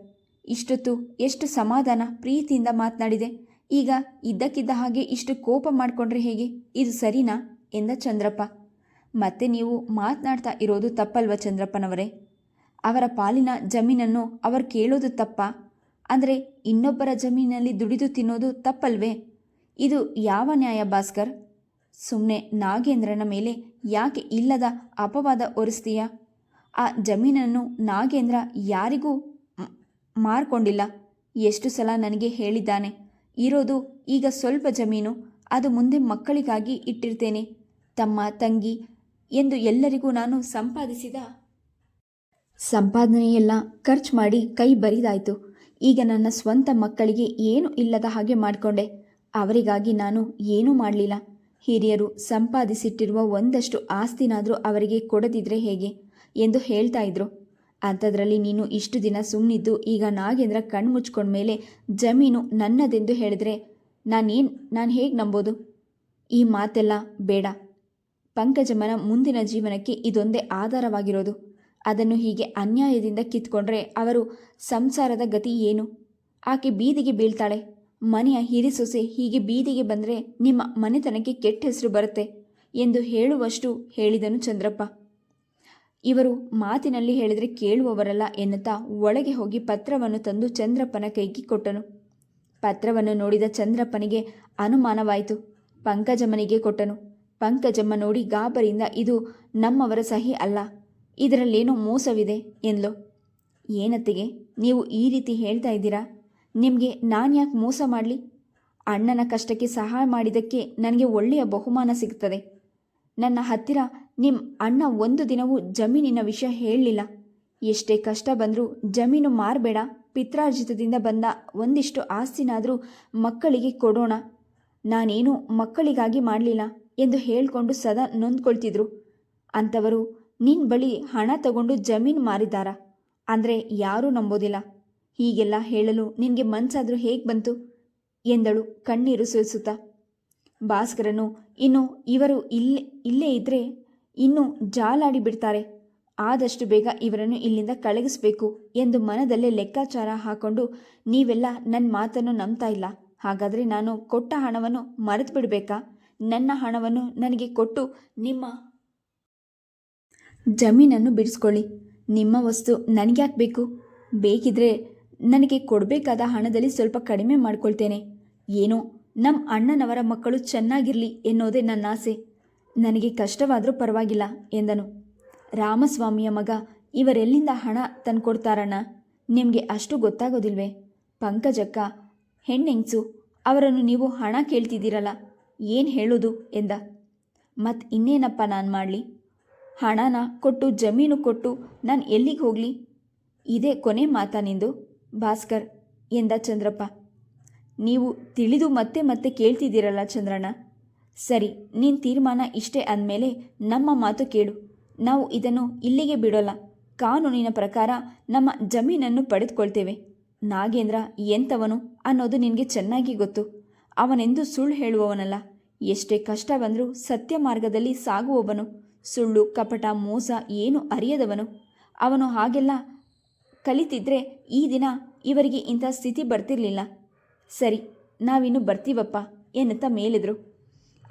ಇಷ್ಟೊತ್ತು ಎಷ್ಟು ಸಮಾಧಾನ, ಪ್ರೀತಿಯಿಂದ ಮಾತನಾಡಿದೆ. ಈಗ ಇದ್ದಕ್ಕಿದ್ದ ಹಾಗೆ ಇಷ್ಟು ಕೋಪ ಮಾಡಿಕೊಂಡ್ರೆ ಹೇಗೆ? ಇದು ಸರಿನಾ? ಎಂದ ಚಂದ್ರಪ್ಪ. ಮತ್ತೆ ನೀವು ಮಾತನಾಡ್ತಾ ಇರೋದು ತಪ್ಪಲ್ವ ಚಂದ್ರಪ್ಪನವರೇ? ಅವರ ಪಾಲಿನ ಜಮೀನನ್ನು ಅವರು ಕೇಳೋದು ತಪ್ಪ? ಅಂದರೆ ಇನ್ನೊಬ್ಬರ ಜಮೀನಲ್ಲಿ ದುಡಿದು ತಿನ್ನೋದು ತಪ್ಪಲ್ವೇ? ಇದು ಯಾವ ನ್ಯಾಯ ಭಾಸ್ಕರ್? ಸುಮ್ಮನೆ ನಾಗೇಂದ್ರನ ಮೇಲೆ ಯಾಕೆ ಇಲ್ಲದ ಅಪವಾದ ಒರೆಸ್ತೀಯ? ಆ ಜಮೀನನ್ನು ನಾಗೇಂದ್ರ ಯಾರಿಗೂ ಮಾರ್ಕೊಂಡಿಲ್ಲ. ಎಷ್ಟು ಸಲ ನನಗೆ ಹೇಳಿದ್ದಾನೆ, ಇರೋದು ಈಗ ಸ್ವಲ್ಪ ಜಮೀನು, ಅದು ಮುಂದೆ ಮಕ್ಕಳಿಗಾಗಿ ಇಟ್ಟಿರ್ತೇನೆ. ತಮ್ಮ ತಂಗಿ ಎಂದು ಎಲ್ಲರಿಗೂ ನಾನು ಸಂಪಾದಿಸಿದ ಸಂಪಾದನೆಯೆಲ್ಲ ಖರ್ಚು ಮಾಡಿ ಕೈ ಬರಿದಾಯಿತು. ಈಗ ನನ್ನ ಸ್ವಂತ ಮಕ್ಕಳಿಗೆ ಏನು ಇಲ್ಲದ ಹಾಗೆ ಮಾಡಿಕೊಂಡೆ. ಅವರಿಗಾಗಿ ನಾನು ಏನೂ ಮಾಡಲಿಲ್ಲ. ಹಿರಿಯರು ಸಂಪಾದಿಸಿಟ್ಟಿರುವ ಒಂದಷ್ಟು ಆಸ್ತಿನಾದರೂ ಅವರಿಗೆ ಕೊಡದಿದ್ರೆ ಹೇಗೆ ಎಂದು ಹೇಳ್ತಾ ಇದ್ರು. ಅಂಥದ್ರಲ್ಲಿ ನೀನು ಇಷ್ಟು ದಿನ ಸುಮ್ಮನಿದ್ದು ಈಗ ನಾಗೇಂದ್ರ ಕಣ್ಮುಚ್ಕೊಂಡ ಮೇಲೆ ಜಮೀನು ನನ್ನದೆಂದು ಹೇಳಿದ್ರೆ ನಾನೇನು, ನಾನು ಹೇಗೆ ನಂಬೋದು? ಈ ಮಾತೆಲ್ಲ ಬೇಡ. ಪಂಕಜಮ್ಮನ ಮುಂದಿನ ಜೀವನಕ್ಕೆ ಇದೊಂದೇ ಆಧಾರವಾಗಿರೋದು. ಅದನ್ನು ಹೀಗೆ ಅನ್ಯಾಯದಿಂದ ಕಿತ್ಕೊಂಡ್ರೆ ಅವರು ಸಂಸಾರದ ಗತಿ ಏನು? ಆಕೆ ಬೀದಿಗೆ ಬೀಳ್ತಾಳೆ. ಮನೆಯ ಹಿರಿಸೊಸೆ ಹೀಗೆ ಬೀದಿಗೆ ಬಂದರೆ ನಿಮ್ಮ ಮನೆತನಕ್ಕೆ ಕೆಟ್ಟ ಹೆಸರು ಬರುತ್ತೆ ಎಂದು ಹೇಳುವಷ್ಟು ಹೇಳಿದನು ಚಂದ್ರಪ್ಪ. ಇವರು ಮಾತಿನಲ್ಲಿ ಹೇಳಿದರೆ ಕೇಳುವವರಲ್ಲ ಎನ್ನುತ್ತಾ ಒಳಗೆ ಹೋಗಿ ಪತ್ರವನ್ನು ತಂದು ಚಂದ್ರಪ್ಪನ ಕೈಗೆ ಕೊಟ್ಟನು. ಪತ್ರವನ್ನು ನೋಡಿದ ಚಂದ್ರಪ್ಪನಿಗೆ ಅನುಮಾನವಾಯಿತು. ಪಂಕಜಮ್ಮನಿಗೆ ಕೊಟ್ಟನು. ಪಂಕಜಮ್ಮ ನೋಡಿ ಗಾಬರಿಯಿಂದ, ಇದು ನಮ್ಮವರ ಸಹಿ ಅಲ್ಲ, ಇದರಲ್ಲೇನೋ ಮೋಸವಿದೆ, ಎಂದ್ಲು. ಏನತ್ತಿಗೆ, ನೀವು ಈ ರೀತಿ ಹೇಳ್ತಾ ಇದ್ದೀರಾ? ನಿಮಗೆ ನಾನು ಯಾಕೆ ಮೋಸ ಮಾಡಲಿ? ಅಣ್ಣನ ಕಷ್ಟಕ್ಕೆ ಸಹಾಯ ಮಾಡಿದ್ದಕ್ಕೆ ನನಗೆ ಒಳ್ಳೆಯ ಬಹುಮಾನ ಸಿಗ್ತದೆ. ನನ್ನ ಹತ್ತಿರ ನಿಮ್ಮ ಅಣ್ಣ ಒಂದು ದಿನವೂ ಜಮೀನಿನ ವಿಷಯ ಹೇಳಲಿಲ್ಲ. ಎಷ್ಟೇ ಕಷ್ಟ ಬಂದರೂ ಜಮೀನು ಮಾರಬೇಡ, ಪಿತ್ರಾರ್ಜಿತದಿಂದ ಬಂದ ಒಂದಿಷ್ಟು ಆಸ್ತಿನಾದರೂ ಮಕ್ಕಳಿಗೆ ಕೊಡೋಣ. ನಾನೇನು ಮಕ್ಕಳಿಗಾಗಿ ಮಾಡಲಿಲ್ಲ. ಎಂದು ಹೇಳಿಕೊಂಡು ಸದಾ ನೊಂದ್ಕೊಳ್ತಿದ್ರು. ಅಂಥವರು ನಿನ್ನ ಬಳಿ ಹಣ ತಗೊಂಡು ಜಮೀನು ಮಾರಿದಾರ ಅಂದರೆ ಯಾರೂ ನಂಬೋದಿಲ್ಲ. ಹೀಗೆಲ್ಲ ಹೇಳಲು ನಿನಗೆ ಮನಸ್ಸಾದರೂ ಹೇಗೆ ಬಂತು? ಎಂದಳು ಕಣ್ಣೀರು ಸುರಿಸುತ್ತಾ. ಭಾಸ್ಕರನು, ಇನ್ನು ಇವರು ಇಲ್ಲೇ ಇಲ್ಲೇ ಇದ್ದರೆ ಇನ್ನೂ ಜಾಲಾಡಿ ಬಿಡ್ತಾರೆ. ಆದಷ್ಟು ಬೇಗ ಇವರನ್ನು ಇಲ್ಲಿಂದ ಕಳಗಿಸ್ಬೇಕು ಎಂದು ಮನದಲ್ಲೇ ಲೆಕ್ಕಾಚಾರ ಹಾಕೊಂಡು, ನೀವೆಲ್ಲ ನನ್ನ ಮಾತನ್ನು ನಂಬ್ತಾ ಇಲ್ಲ. ಹಾಗಾದರೆ ನಾನು ಕೊಟ್ಟ ಹಣವನ್ನು ಮರೆತು ಬಿಡಬೇಕಾ ನನ್ನ ಹಣವನ್ನು ನನಗೆ ಕೊಟ್ಟು ನಿಮ್ಮ ಜಮೀನನ್ನು ಬಿಡಿಸ್ಕೊಳ್ಳಿ. ನಿಮ್ಮ ವಸ್ತು ನನಗ್ಯಾಕೆ ಬೇಕು? ಬೇಕಿದ್ರೆ ನನಗೆ ಕೊಡಬೇಕಾದ ಹಣದಲ್ಲಿ ಸ್ವಲ್ಪ ಕಡಿಮೆ ಮಾಡ್ಕೊಳ್ತೇನೆ. ಏನೋ ನಮ್ಮ ಅಣ್ಣನವರ ಮಕ್ಕಳು ಚೆನ್ನಾಗಿರಲಿ ಎನ್ನೋದೇ ನನ್ನ ಆಸೆ. ನನಗೆ ಕಷ್ಟವಾದರೂ ಪರವಾಗಿಲ್ಲ, ಎಂದನು. ರಾಮಸ್ವಾಮಿಯ ಮಗ ಇವರೆಲ್ಲಿಂದ ಹಣ ತಂದ್ಕೊಡ್ತಾರಣ್ಣ? ನಿಮಗೆ ಅಷ್ಟು ಗೊತ್ತಾಗೋದಿಲ್ವೇ? ಪಂಕಜಕ್ಕ, ಹೆಣ್ಣೆಂಗ್ಸು, ಅವರನ್ನು ನೀವು ಹಣ ಕೇಳ್ತಿದ್ದೀರಲ್ಲ. ಏನು ಹೇಳೋದು ಎಂದ. ಮತ್ತು ಇನ್ನೇನಪ್ಪ ನಾನು ಮಾಡಲಿ? ಹಣನ ಕೊಟ್ಟು ಜಮೀನು ಕೊಟ್ಟು ನಾನು ಎಲ್ಲಿಗೆ ಹೋಗಲಿ? ಇದೇ ಕೊನೆ ಮಾತಾ ನಿಂದು, ಭಾಸ್ಕರ್, ಎಂದ ಚಂದ್ರಪ್ಪ. ನೀವು ತಿಳಿದು ಮತ್ತೆ ಮತ್ತೆ ಕೇಳ್ತಿದ್ದೀರಲ್ಲ ಚಂದ್ರಣ್ಣ? ಸರಿ ನಿನ್ನ ತೀರ್ಮಾನ ಇಷ್ಟೇ ಅಂದಮೇಲೆ ನಮ್ಮ ಮಾತು ಕೇಳು. ನಾವು ಇದನ್ನು ಇಲ್ಲಿಗೆ ಬಿಡೋಲ್ಲ. ಕಾನೂನಿನ ಪ್ರಕಾರ ನಮ್ಮ ಜಮೀನನ್ನು ಪಡೆದುಕೊಳ್ತೇವೆ. ನಾಗೇಂದ್ರ ಎಂಥವನು ಅನ್ನೋದು ನಿನಗೆ ಚೆನ್ನಾಗಿ ಗೊತ್ತು. ಅವನೆಂದು ಸುಳ್ಳು ಹೇಳುವವನಲ್ಲ. ಎಷ್ಟೇ ಕಷ್ಟ ಬಂದರೂ ಸತ್ಯ ಮಾರ್ಗದಲ್ಲಿ ಸಾಗುವವನು. ಸುಳ್ಳು, ಕಪಟ, ಮೋಸ ಏನು ಅರಿಯದವನು. ಅವನು ಹಾಗೆಲ್ಲ ಕಲಿತಿದ್ರೆ ಈ ದಿನ ಇವರಿಗೆ ಇಂಥ ಸ್ಥಿತಿ ಬರ್ತಿರ್ಲಿಲ್ಲ. ಸರಿ, ನಾವಿನ್ನು ಬರ್ತೀವಪ್ಪ ಎನ್ನುತ್ತಾ ಮೇಲಿದ್ರು.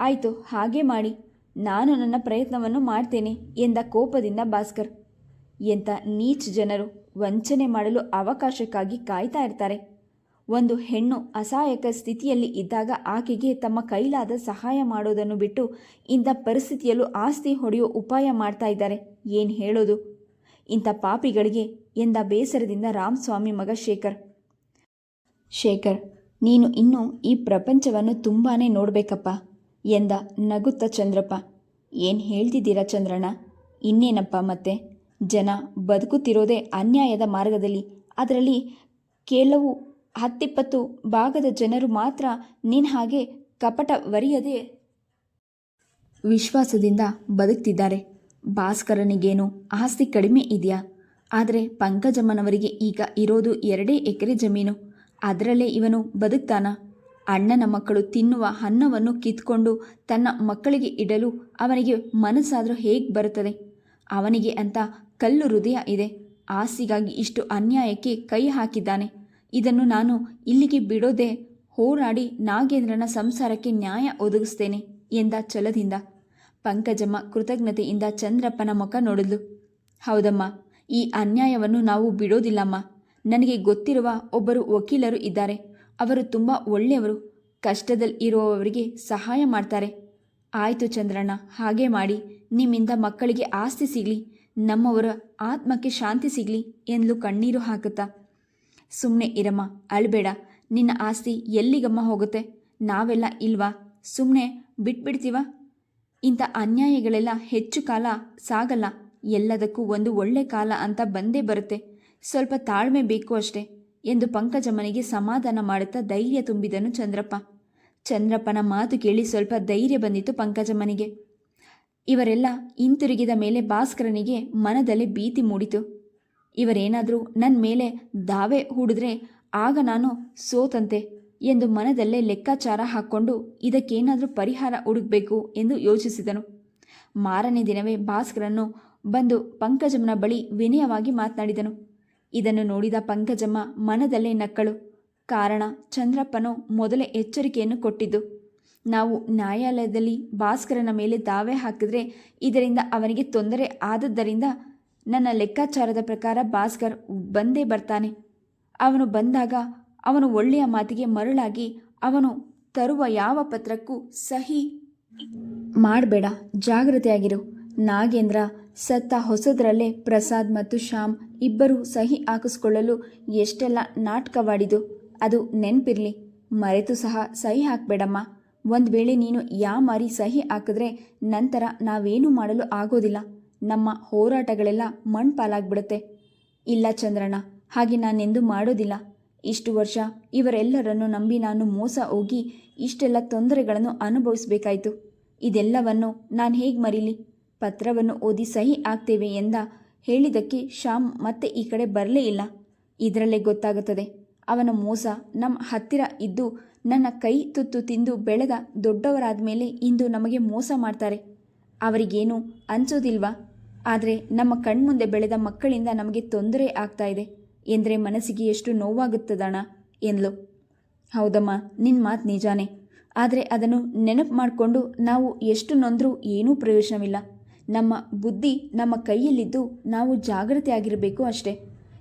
ಆಯಿತು, ಹಾಗೆ ಮಾಡಿ. ನಾನು ನನ್ನ ಪ್ರಯತ್ನವನ್ನು ಮಾಡ್ತೇನೆ ಎಂದ ಕೋಪದಿಂದ ಭಾಸ್ಕರ್. ಎಂಥ ನೀಚ್ ಜನರು. ವಂಚನೆ ಮಾಡಲು ಅವಕಾಶಕ್ಕಾಗಿ ಕಾಯ್ತಾ ಇರ್ತಾರೆ. ಒಂದು ಹೆಣ್ಣು ಅಸಹಾಯಕ ಸ್ಥಿತಿಯಲ್ಲಿ ಇದ್ದಾಗ ಆಕೆಗೆ ತಮ್ಮ ಕೈಲಾದ ಸಹಾಯ ಮಾಡೋದನ್ನು ಬಿಟ್ಟು ಇಂಥ ಪರಿಸ್ಥಿತಿಯಲ್ಲೂ ಆಸ್ತಿ ಹೊಡೆಯುವ ಉಪಾಯ ಮಾಡ್ತಾ ಇದ್ದಾರೆ. ಏನು ಹೇಳೋದು? ಇಂಥ ಪಾಪಿಗಳಿಗೆ ಎಂದ ಬೇಸರದಿಂದ ರಾಮಸ್ವಾಮಿ ಮಗ ಶೇಖರ್. ಶೇಖರ್, ನೀನು ಇನ್ನೂ ಈ ಪ್ರಪಂಚವನ್ನು ತುಂಬಾ ನೋಡಬೇಕಪ್ಪ, ಎಂದ ನಗುತ್ತ ಚಂದ್ರಪ್ಪ. ಏನು ಹೇಳ್ತಿದ್ದೀರಾ ಚಂದ್ರಣ್ಣ? ಇನ್ನೇನಪ್ಪ ಮತ್ತೆ? ಜನ ಬದುಕುತ್ತಿರೋದೇ ಅನ್ಯಾಯದ ಮಾರ್ಗದಲ್ಲಿ, ಅದರಲ್ಲಿ ಕೆಲವು ಹತ್ತಿಪ್ಪತ್ತು ಭಾಗದ ಜನರು ಮಾತ್ರ ನಿನ್ನ ಹಾಗೆ ಕಪಟ ವರಿಯದೆ ವಿಶ್ವಾಸದಿಂದ ಬದುಕ್ತಿದ್ದಾರೆ. ಭಾಸ್ಕರನಿಗೇನು ಆಸ್ತಿ ಕಡಿಮೆ ಇದೆಯಾ? ಆದರೆ ಪಂಕಜಮ್ಮನವರಿಗೆ ಈಗ ಇರೋದು ಎರಡೇ ಎಕರೆ ಜಮೀನು. ಅದರಲ್ಲೇ ಇವನು ಬದುಕ್ತಾನ. ಅಣ್ಣನ ಮಕ್ಕಳು ತಿನ್ನುವ ಅನ್ನವನ್ನು ಕಿತ್ಕೊಂಡು ತನ್ನ ಮಕ್ಕಳಿಗೆ ಇಡಲು ಅವನಿಗೆ ಮನಸ್ಸಾದರೂ ಹೇಗೆ ಬರುತ್ತದೆ? ಅವನಿಗೆ ಅಂತ ಕಲ್ಲು ಹೃದಯ ಇದೆ. ಆಸ್ತಿಗಾಗಿ ಇಷ್ಟು ಅನ್ಯಾಯಕ್ಕೆ ಕೈ ಹಾಕಿದ್ದಾನೆ. ಇದನ್ನು ನಾನು ಇಲ್ಲಿಗೆ ಬಿಡೋದೆ ಹೋರಾಡಿ ನಾಗೇಂದ್ರನ ಸಂಸಾರಕ್ಕೆ ನ್ಯಾಯ ಒದಗಿಸ್ತೇನೆ ಎಂದ ಛಲದಿಂದ. ಪಂಕಜಮ್ಮ ಕೃತಜ್ಞತೆಯಿಂದ ಚಂದ್ರಪ್ಪನ ಮುಖ ನೋಡಿದ್ಲು. ಹೌದಮ್ಮ, ಈ ಅನ್ಯಾಯವನ್ನು ನಾವು ಬಿಡೋದಿಲ್ಲಮ್ಮ. ನನಗೆ ಗೊತ್ತಿರುವ ಒಬ್ಬರು ವಕೀಲರು ಇದ್ದಾರೆ. ಅವರು ತುಂಬ ಒಳ್ಳೆಯವರು. ಕಷ್ಟದಲ್ಲಿ ಇರುವವರಿಗೆ ಸಹಾಯ ಮಾಡ್ತಾರೆ. ಆಯಿತು ಚಂದ್ರಣ್ಣ, ಹಾಗೆ ಮಾಡಿ. ನಿಮ್ಮಿಂದ ಮಕ್ಕಳಿಗೆ ಆಸ್ತಿ ಸಿಗಲಿ. ನಮ್ಮವರ ಆತ್ಮಕ್ಕೆ ಶಾಂತಿ ಸಿಗಲಿ ಎಂದು ಕಣ್ಣೀರು ಹಾಕುತ್ತಾ ಸುಮ್ಮನೆ ಇರಮ್ಮ, ಅಳ್ಬೇಡ. ನಿನ್ನ ಆಸ್ತಿ ಎಲ್ಲಿಗಮ್ಮ ಹೋಗುತ್ತೆ? ನಾವೆಲ್ಲ ಇಲ್ವಾ? ಸುಮ್ಮನೆ ಬಿಟ್ಬಿಡ್ತೀವ? ಇಂಥ ಅನ್ಯಾಯಗಳೆಲ್ಲ ಹೆಚ್ಚು ಕಾಲ ಸಾಗಲ್ಲ. ಎಲ್ಲದಕ್ಕೂ ಒಂದು ಒಳ್ಳೆ ಕಾಲ ಅಂತ ಬಂದೇ ಬರುತ್ತೆ. ಸ್ವಲ್ಪ ತಾಳ್ಮೆ ಬೇಕು ಅಷ್ಟೇ ಎಂದು ಪಂಕಜಮ್ಮನಿಗೆ ಸಮಾಧಾನ ಮಾಡುತ್ತಾ ಧೈರ್ಯ ತುಂಬಿದನು ಚಂದ್ರಪ್ಪ. ಚಂದ್ರಪ್ಪನ ಮಾತು ಕೇಳಿ ಸ್ವಲ್ಪ ಧೈರ್ಯ ಬಂದಿತು ಪಂಕಜಮ್ಮನಿಗೆ ಇವರೆಲ್ಲ ಹಿಂತಿರುಗಿದ ಮೇಲೆ ಭಾಸ್ಕರನಿಗೆ ಮನದಲ್ಲಿ ಭೀತಿ ಮೂಡಿತು. ಇವರೇನಾದರೂ ನನ್ನ ಮೇಲೆ ದಾವೆ ಹೂಡಿದ್ರೆ ಆಗ ನಾನು ಸೋತಂತೆ ಎಂದು ಮನದಲ್ಲೇ ಲೆಕ್ಕಾಚಾರ ಹಾಕ್ಕೊಂಡು ಇದಕ್ಕೇನಾದರೂ ಪರಿಹಾರ ಹುಡುಕಬೇಕು ಎಂದು ಯೋಚಿಸಿದನು. ಮಾರನೇ ದಿನವೇ ಭಾಸ್ಕರನ್ನು ಬಂದು ಪಂಕಜಮ್ಮನ ಬಳಿ ವಿನಯವಾಗಿ ಮಾತನಾಡಿದನು. ಇದನ್ನು ನೋಡಿದ ಪಂಕಜಮ್ಮ ಮನದಲ್ಲೇ ನಕ್ಕಳು. ಕಾರಣ, ಚಂದ್ರಪ್ಪನು ಮೊದಲೇ ಎಚ್ಚರಿಕೆಯನ್ನು ಕೊಟ್ಟಿದ್ದು, ನಾವು ನ್ಯಾಯಾಲಯದಲ್ಲಿ ಭಾಸ್ಕರನ ಮೇಲೆ ದಾವೆ ಹಾಕಿದ್ರೆ ಇದರಿಂದ ಅವನಿಗೆ ತೊಂದರೆ ಆದದ್ದರಿಂದ ನನ್ನ ಲೆಕ್ಕಾಚಾರದ ಪ್ರಕಾರ ಭಾಸ್ಕರ್ ಬಂದೇ ಬರ್ತಾನೆ. ಅವನು ಬಂದಾಗ ಅವನು ಒಳ್ಳೆಯ ಮಾತಿಗೆ ಮರಳಾಗಿ ಅವನು ತರುವ ಯಾವ ಪತ್ರಕ್ಕೂ ಸಹಿ ಮಾಡಬೇಡ ಜಾಗ್ರತೆಯಾಗಿರು ನಾಗೇಂದ್ರ ಸತ್ತ ಹೊಸದರಲ್ಲೇ ಪ್ರಸಾದ್ ಮತ್ತು ಶ್ಯಾಮ್ ಇಬ್ಬರು ಸಹಿ ಹಾಕಿಸ್ಕೊಳ್ಳಲು ಎಷ್ಟೆಲ್ಲ ನಾಟಕವಾಡಿದು, ಅದು ನೆನಪಿರಲಿ. ಮರೆತು ಸಹ ಸಹಿ ಹಾಕಬೇಡಮ್ಮ. ಒಂದು ವೇಳೆ ನೀನು ಯಾ ಮಾರಿ ಸಹಿ ಹಾಕಿದ್ರೆ ನಂತರ ನಾವೇನು ಮಾಡಲು ಆಗೋದಿಲ್ಲ. ನಮ್ಮ ಹೋರಾಟಗಳೆಲ್ಲ ಮಣ್ಪಾಲಾಗ್ಬಿಡುತ್ತೆ. ಇಲ್ಲ ಚಂದ್ರಣ್ಣ, ಹಾಗೆ ನಾನೆಂದೂ ಮಾಡೋದಿಲ್ಲ. ಇಷ್ಟು ವರ್ಷ ಇವರೆಲ್ಲರನ್ನು ನಂಬಿ ನಾನು ಮೋಸ ಹೋಗಿ ಇಷ್ಟೆಲ್ಲ ತೊಂದರೆಗಳನ್ನು ಅನುಭವಿಸಬೇಕಾಯಿತು. ಇದೆಲ್ಲವನ್ನು ನಾನು ಹೇಗೆ ಮರೀಲಿ? ಪತ್ರವನ್ನು ಓದಿ ಸಹಿ ಆಗ್ತೇವೆ ಎಂದ ಹೇಳಿದ್ದಕ್ಕೆ ಶ್ಯಾಮ್ ಮತ್ತೆ ಈ ಕಡೆ ಬರಲೇ ಇಲ್ಲ. ಇದರಲ್ಲೇ ಗೊತ್ತಾಗುತ್ತದೆ, ಅವನ ಮೋಸ ನಮ್ಮ ಹತ್ತಿರ ಇದ್ದು ನನ್ನ ಕೈ ತುತ್ತು ತಿಂದು ಬೆಳೆದ ದೊಡ್ಡವರಾದ ಮೇಲೆ ಇಂದು ನಮಗೆ ಮೋಸ ಮಾಡ್ತಾರೆ. ಅವರಿಗೇನು ಅನ್ಸೋದಿಲ್ವಾ? ಆದರೆ ನಮ್ಮ ಕಣ್ಮುಂದೆ ಬೆಳೆದ ಮಕ್ಕಳಿಂದ ನಮಗೆ ತೊಂದರೆ ಆಗ್ತಾ ಇದೆ. ಎಂದರೆ ಮನಸ್ಸಿಗೆ ಎಷ್ಟು ನೋವಾಗುತ್ತದಣ ಎಂದ್ಲು. ಹೌದಮ್ಮ ನಿನ್ನ ಮಾತು ನಿಜಾನೇ. ಆದರೆ ಅದನ್ನು ನೆನಪು ಮಾಡಿಕೊಂಡು ನಾವು ಎಷ್ಟು ನೊಂದರೂ ಏನೂ ಪ್ರಯೋಜನವಿಲ್ಲ. ನಮ್ಮ ಬುದ್ಧಿ ನಮ್ಮ ಕೈಯಲ್ಲಿದ್ದು ನಾವು ಜಾಗೃತಿಯಾಗಿರಬೇಕು ಅಷ್ಟೇ,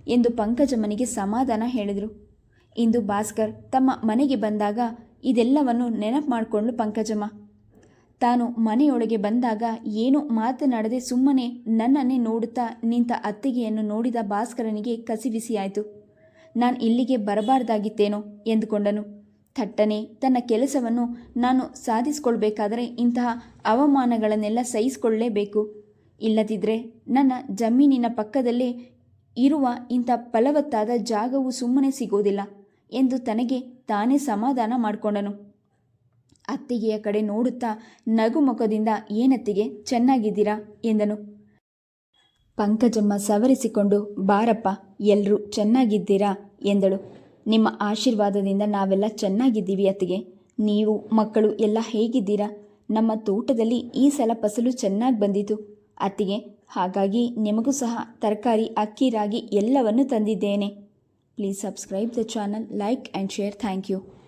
ಎಂದು ಪಂಕಜಮ್ಮನಿಗೆ ಸಮಾಧಾನ ಹೇಳಿದರು. ಇಂದು ಭಾಸ್ಕರ್ ತಮ್ಮ ಮನೆಗೆ ಬಂದಾಗ ಇದೆಲ್ಲವನ್ನು ನೆನಪು ಮಾಡಿಕೊಂಡು ಪಂಕಜಮ್ಮ. ತಾನು ಮನೆಯೊಳಗೆ ಬಂದಾಗ ಏನು ಮಾತನಾಡದೆ ಸುಮ್ಮನೆ ನನ್ನನ್ನೇ ನೋಡುತ್ತಾ ನಿಂತ ಅತ್ತಿಗೆಯನ್ನು ನೋಡಿದ ಭಾಸ್ಕರನಿಗೆ ಕಸಿವಿಸಿಯಾಯಿತು. ನಾನು ಇಲ್ಲಿಗೆ ಬರಬಾರ್ದಾಗಿತ್ತೇನೋ? ಎಂದುಕೊಂಡನು. ಥಟ್ಟನೆ, ತನ್ನ ಕೆಲಸವನ್ನು ನಾನು ಸಾಧಿಸಿಕೊಳ್ಬೇಕಾದರೆ ಇಂತಹ ಅವಮಾನಗಳನ್ನೆಲ್ಲ ಸಹಿಸಿಕೊಳ್ಳಲೇಬೇಕು ಇಲ್ಲದಿದ್ದರೆ ನನ್ನ ಜಮೀನಿನ ಪಕ್ಕದಲ್ಲೇ ಇರುವ ಇಂಥ ಫಲವತ್ತಾದ ಜಾಗವು ಸುಮ್ಮನೆ ಸಿಗೋದಿಲ್ಲ ಎಂದು ತನಗೆ ತಾನೇ ಸಮಾಧಾನ ಮಾಡಿಕೊಂಡನು. ಅತ್ತಿಗೆಯ ಕಡೆ ನೋಡುತ್ತಾ ನಗುಮುಖದಿಂದ ಏನತ್ತಿಗೆ, ಚೆನ್ನಾಗಿದ್ದೀರಾ? ಎಂದನು. ಪಂಕಜಮ್ಮ ಸವರಿಸಿಕೊಂಡು, ಬಾರಪ್ಪ ಎಲ್ಲರೂ ಚೆನ್ನಾಗಿದ್ದೀರಾ? ಎಂದಳು. ನಿಮ್ಮ ಆಶೀರ್ವಾದದಿಂದ ನಾವೆಲ್ಲ ಚೆನ್ನಾಗಿದ್ದೀವಿ ಅತ್ತಿಗೆ. ನೀವು, ಮಕ್ಕಳು ಎಲ್ಲ ಹೇಗಿದ್ದೀರಾ? ನಮ್ಮ ತೋಟದಲ್ಲಿ ಈ ಸಲ ಫಸಲು ಚೆನ್ನಾಗಿ ಬಂದಿತು. ಅತ್ತಿಗೆ, ಹಾಗಾಗಿ ನಿಮಗೂ ಸಹ ತರಕಾರಿ, ಅಕ್ಕಿ, ರಾಗಿ ಎಲ್ಲವನ್ನು ತಂದಿದ್ದೇನೆ. Please subscribe the channel, like and share thank you.